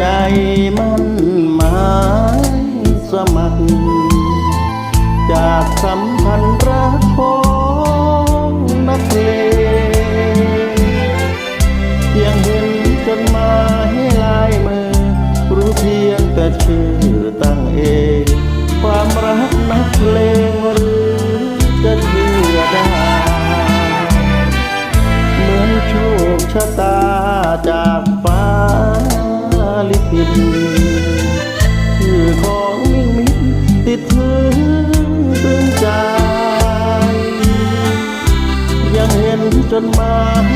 ใจมันหมายสมัคร จากสัมพันธ์รักของนักเลงยังเห็นจนมาให้ลายมือ รู้เพียงแต่ชื่อตั้งเอง ความรักนักเลงหรือจะเชื่อได้เหมือนโชคชะตาจา คือของมิ่งมิดติดมือตื้นใจ ยังเห็นจนมาให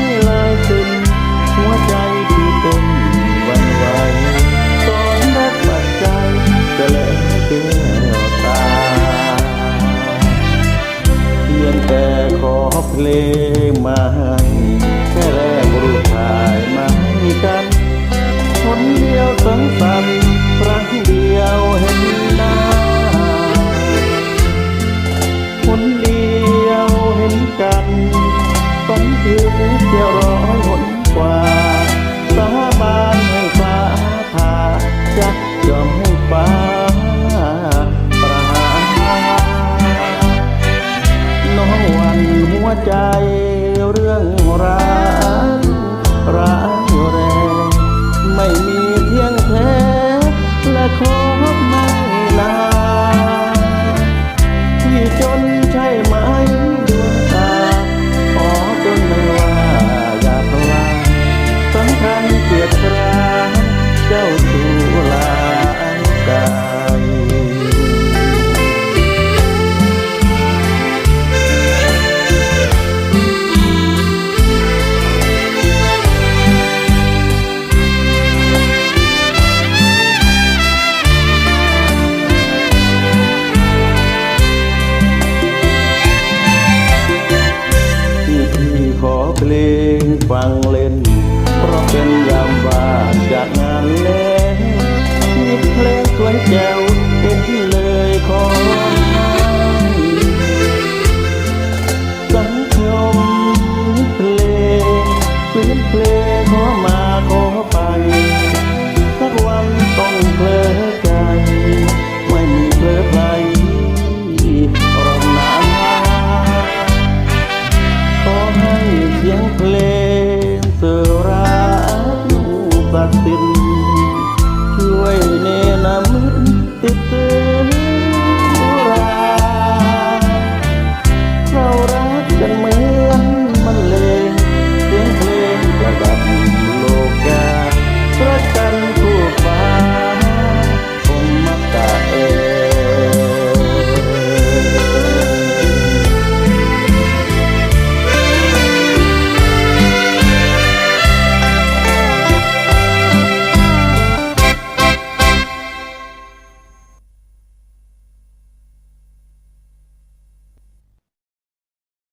vang lên.